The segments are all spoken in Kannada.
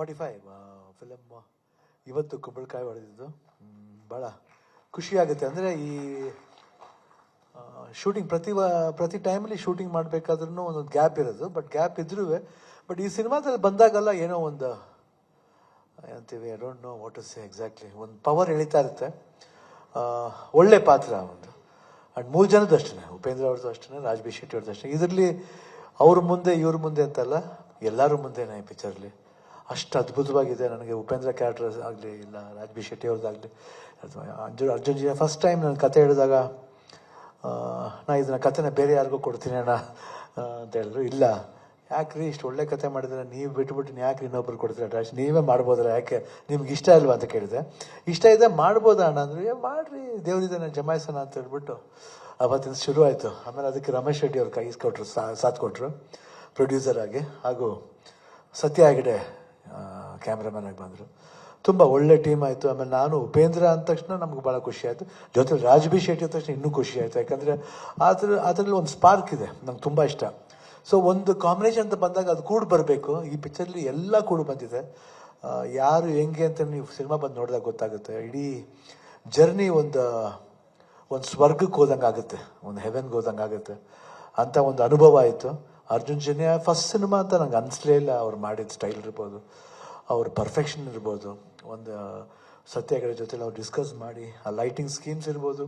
ಫಾರ್ಟಿ ಫೈವ್ ಫಿಲಮ್ ಇವತ್ತು ಕುಂಬಳಕಾಯಿ ಹೊಡೆದಿದ್ದು. ಭಾಳ ಖುಷಿಯಾಗುತ್ತೆ. ಅಂದರೆ ಈ ಶೂಟಿಂಗ್ ಪ್ರತಿ ಪ್ರತಿ ಟೈಮಲ್ಲಿ ಶೂಟಿಂಗ್ ಮಾಡಬೇಕಾದ್ರೂ ಒಂದೊಂದು ಗ್ಯಾಪ್ ಇರೋದು. ಬಟ್ ಗ್ಯಾಪ್ ಇದ್ರೂ ಬಟ್ ಈ ಸಿನಿಮಾದಲ್ಲಿ ಬಂದಾಗಲ್ಲ ಏನೋ ಒಂದು, ಅಂತೀವಿ I don't know what is exactly ಒಂದು ಪವರ್ ಎಳಿತಾ ಇರುತ್ತೆ. ಒಳ್ಳೆ ಪಾತ್ರ ಒಂದು. ಆ್ಯಂಡ್ ಮೂರು ಜನದ ಅಷ್ಟೇ ಉಪೇಂದ್ರ ಅವ್ರದ್ದು ಅಷ್ಟೇ ರಾಜ್ ಬಿ ಶೆಟ್ಟಿ ಅವ್ರದ್ದು ಅಷ್ಟೇ ಇದರಲ್ಲಿ ಅವ್ರ ಮುಂದೆ, ಇವ್ರ ಮುಂದೆ ಅಂತಲ್ಲ, ಎಲ್ಲರೂ ಮುಂದೆನೇ ಈ ಪಿಕ್ಚರ್ಲಿ ಅಷ್ಟು ಅದ್ಭುತವಾಗಿದೆ ನನಗೆ. ಉಪೇಂದ್ರ ಕ್ಯಾರೆಕ್ಟರ್ ಆಗಲಿ ಇಲ್ಲ ರಾಜ್ಬಿ ಶೆಟ್ಟಿ ಅವ್ರದ್ದಾಗಲಿ ಅರ್ಜುನ್ ಅರ್ಜುನ್ ಜಿ ಫಸ್ಟ್ ಟೈಮ್ ನನ್ನ ಕತೆ ಹೇಳಿದಾಗ ನಾ ಇದನ್ನ ಕತೆನ ಬೇರೆ ಯಾರಿಗೂ ಕೊಡ್ತೀನಿ ಅಣ್ಣ ಅಂತ ಹೇಳಿದ್ರು. ಇಲ್ಲ. ಯಾಕ್ರಿ ಇಷ್ಟು ಒಳ್ಳೆ ಕತೆ ಮಾಡಿದ್ರೆ ನೀವು ಬಿಟ್ಬಿಟ್ಟು ಯಾಕೆ ಇನ್ನೊಬ್ರು ಕೊಡ್ತೀರ? ಡ್ಯಾಶ್ ನೀವೇ ಮಾಡ್ಬೋದಲ್ಲ. ಯಾಕೆ? ನಿಮ್ಗೆ ಇಷ್ಟ ಇಲ್ವಾ ಅಂತ ಕೇಳಿದೆ. ಇಷ್ಟ ಇದೆ ಮಾಡ್ಬೋದಾ ಅಣ್ಣ ಅಂದ್ರೆ "ಏ, ಮಾಡ್ರಿ. ನಾನು ಜಮಾಯಿಸೋಣ ಅಂತ ಹೇಳ್ಬಿಟ್ಟು ಅವತ್ತಿನ ಶುರು ಆಯಿತು. ಆಮೇಲೆ ಅದಕ್ಕೆ ರಮೇಶ್ ಶೆಟ್ಟಿ ಅವ್ರು ಕೈ ಕೊಟ್ಟರು ಸಾಥ್ ಕೊಟ್ಟರು ಪ್ರೊಡ್ಯೂಸರ್ ಆಗಿ. ಹಾಗೂ ಸತ್ಯ ಹೆಗಡೆ ಕ್ಯಾಮ್ರಾಮನ್ ಆಗಿ ಬಂದರು. ತುಂಬ ಒಳ್ಳೆ ಟೀಮ್ ಆಯಿತು. ಆಮೇಲೆ ನಾನು ಉಪೇಂದ್ರ ಅಂದ ತಕ್ಷಣ ನಮ್ಗೆ ಭಾಳ ಖುಷಿ ಆಯಿತು. ಜೊತೆ ರಾಜ್ ಶೆಟ್ಟಿ ಅಂದ ತಕ್ಷಣ ಇನ್ನೂ ಖುಷಿ ಆಯಿತು. ಯಾಕಂದರೆ ಅದ್ರ, ಅದರಲ್ಲಿ ಒಂದು ಸ್ಪಾರ್ಕ್ ಇದೆ. ನಂಗೆ ತುಂಬ ಇಷ್ಟ. ಸೊ ಒಂದು ಕಾಂಬಿನೇಷನ್ ಅಂತ ಬಂದಾಗ ಅದು ಕೂಡ ಬರಬೇಕು. ಈ ಪಿಕ್ಚರ್ಲಿ ಎಲ್ಲ ಕೂಡ ಬಂದಿದೆ. ಯಾರು ಹೆಂಗೆ ಅಂತ ನೀವು ಸಿನಿಮಾ ಬಂದು ನೋಡಿದಾಗ ಗೊತ್ತಾಗುತ್ತೆ. ಇಡೀ ಜರ್ನಿ ಒಂದು ಒಂದು ಸ್ವರ್ಗಕ್ಕೆ ಹೋದಂಗೆ ಆಗುತ್ತೆ ಒಂದು ಹೆವೆನ್ಗೆ ಹೋದಂಗೆ ಆಗುತ್ತೆ ಅಂತ ಒಂದು ಅನುಭವ ಆಯಿತು. ಅರ್ಜುನ್ ಜನ್ಯ ಫಸ್ಟ್ ಸಿನಿಮಾ ಅಂತ ನಂಗೆ ಅನಿಸ್ಲೇ ಇಲ್ಲ. ಅವ್ರು ಮಾಡಿದ ಸ್ಟೈಲ್ ಇರ್ಬೋದು, ಅವ್ರ ಪರ್ಫೆಕ್ಷನ್ ಇರ್ಬೋದು. ಒಂದು ಸತ್ಯಗಳ ಜೊತೆಲಿ ಅವ್ರು ಡಿಸ್ಕಸ್ ಮಾಡಿ, ಆ ಲೈಟಿಂಗ್ ಸ್ಕೀಮ್ಸ್ ಇರ್ಬೋದು.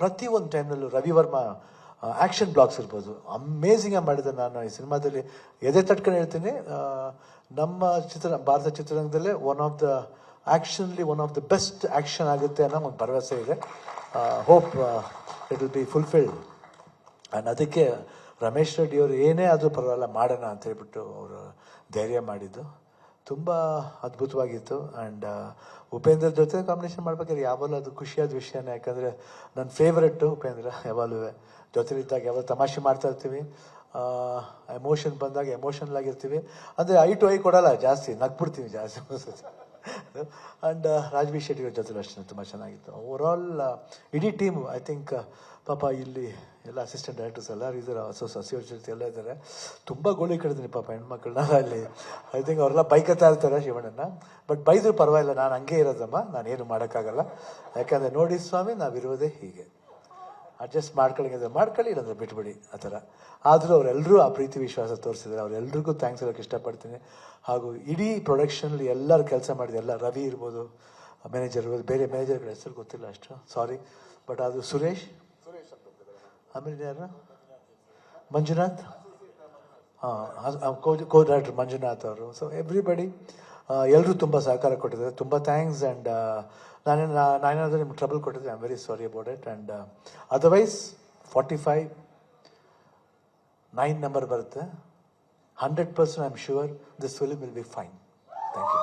ಪ್ರತಿ ಒಂದು ಟೈಮ್ನಲ್ಲೂ ರವಿ ವರ್ಮ ಆ್ಯಕ್ಷನ್ ಬ್ಲಾಕ್ಸ್ ಇರ್ಬೋದು. ಅಮೇಝಿಂಗಾಗಿ ಮಾಡಿದೆ ನಾನು ಈ ಸಿನಿಮಾದಲ್ಲಿ ಎದೆ ತಟ್ಕೊಂಡು ಹೇಳ್ತೀನಿ ನಮ್ಮ ಚಿತ್ರ, ಭಾರತ ಚಿತ್ರರಂಗದಲ್ಲೇ one of the ಆ್ಯಕ್ಷನ್ಲಿ one of the best action ಆಗುತ್ತೆ ಅನ್ನೋ ಒಂದು ಭರವಸೆ ಇದೆ. Hope it will be fulfilled and ಅದಕ್ಕೆ ರಮೇಶ್ ರೆಡ್ಡಿ ಅವರು ಏನೇ ಆದರೂ ಪರವಾಗಿಲ್ಲ, ಮಾಡೋಣ ಅಂತ ಹೇಳ್ಬಿಟ್ಟು ಅವರು ಧೈರ್ಯ ಮಾಡಿದ್ದು. ತುಂಬ ಅದ್ಭುತವಾಗಿತ್ತು. ಆ್ಯಂಡ್ ಉಪೇಂದ್ರ ಜೊತೆ ಕಾಂಬಿನೇಷನ್ ಮಾಡ್ಬೇಕಾದ್ರೆ ಯಾವಾಗಲೂ ಅದು ಖುಷಿಯಾದ ವಿಷಯನೇ. ಯಾಕಂದರೆ ನನ್ನ ಫೇವ್ರೆಟ್ಟು ಉಪೇಂದ್ರ ಯಾವಾಗಲೂ ಜೊತೆಲಿದ್ದಾಗ ಯಾವಾಗ ತಮಾಷೆ ಮಾಡ್ತಾ ಇರ್ತೀವಿ. ಎಮೋಷನ್ ಬಂದಾಗ ಎಮೋಷನಲ್ ಆಗಿರ್ತೀವಿ. ಅಂದರೆ ಐ ಟು ಐ ಕೊಡಲ್ಲ, ಜಾಸ್ತಿ ನಗ್ಬಿಡ್ತೀವಿ ಜಾಸ್ತಿ ಆ್ಯಂಡ್ ರಾಜ್ವಿ ಶೆಟ್ಟಿ ಅವ್ರ ಜೊತೆ ಅಷ್ಟೇ, ತುಂಬ ಚೆನ್ನಾಗಿತ್ತು. ಓವರ್ ಆಲ್ ಇಡೀ ಟೀಮ್ ಐ ಥಿಂಕ್ ಪಾಪ ಇಲ್ಲಿ ಎಲ್ಲ ಅಸಿಸ್ಟೆಂಟ್ ಡೈರೆಕ್ಟರ್ಸ್ ಎಲ್ಲರೂ ಇದ್ದಾರೆ ಹೊಸ ಸಸಿಯವ್ರ ಜೊತೆ ಎಲ್ಲ ಇದ್ದಾರೆ. ತುಂಬ ಗೋಳಿ ಕಡಿದೀನಿ ಪಾಪ ಹೆಣ್ಮಕ್ಳನ್ನ ಅಲ್ಲಿ. ಐ ಥಿಂಕ್ ಅವರೆಲ್ಲ ಬೈಕತ್ತಾ ಇರ್ತಾರೆ ಶಿವಣ್ಣನ ಬಟ್ ಬೈದ್ರು ಪರವಾಗಿಲ್ಲ, ನಾನು ಹಂಗೆ ಇರೋದಮ್ಮ ನಾನೇನು ಮಾಡೋಕ್ಕಾಗಲ್ಲ. ಯಾಕಂದರೆ ನೋಡಿ ಸ್ವಾಮಿ ನಾವಿರೋದೇ ಹೀಗೆ. ಅಡ್ಜಸ್ಟ್ ಮಾಡ್ಕೊಳ್ಳಿ ಮಾಡ್ಕೊಳ್ಳಿ, ಇಲ್ಲಾಂದ್ರೆ ಬಿಟ್ಬಿಡಿ, ಆ ಥರ. ಆದರೂ ಅವರೆಲ್ಲರೂ ಆ ಪ್ರೀತಿ ವಿಶ್ವಾಸ ತೋರಿಸಿದ್ರು ಅವರೆಲ್ಲರಿಗೂ ಥ್ಯಾಂಕ್ಸ್ ಹೇಳೋಕೆ ಇಷ್ಟಪಡ್ತೀನಿ. ಹಾಗೂ ಇಡೀ ಪ್ರೊಡಕ್ಷನಲ್ಲಿ ಎಲ್ಲರೂ ಕೆಲಸ ಮಾಡಿದೆ ಎಲ್ಲ ರವಿ ಇರ್ಬೋದು ಮ್ಯಾನೇಜರ್ ಇರ್ಬೋದು, ಬೇರೆ ಮ್ಯಾನೇಜರ್ಗಳ ಹೆಸರು ಗೊತ್ತಿಲ್ಲ ಅಷ್ಟು ಸಾರಿ ಬಟ್ ಅದು ಸುರೇಶ್. ಆಮೇಲೆ ಯಾರು ಮಂಜುನಾಥ್. ಹಾಂ ಕೋ ಡೈರೆಕ್ಟರ್ ಮಂಜುನಾಥ್ ಅವರು. ಸೊ ಎವ್ರಿಬಡಿ ಎಲ್ಲರೂ ತುಂಬ ಸಹಕಾರ ಕೊಟ್ಟಿದ್ದಾರೆ. ತುಂಬ ಥ್ಯಾಂಕ್ಸ್ ಆ್ಯಂಡ್ ನಾನೇನು ನಾನೇನಾದರೂ ನಿಮ್ಗೆ ಟ್ರಬಲ್ ಕೊಟ್ಟಿದ್ದೆ I am very sorry about it and otherwise forty five nine number ಬರುತ್ತೆ. Hundred percent I am sure this film will be fine thank you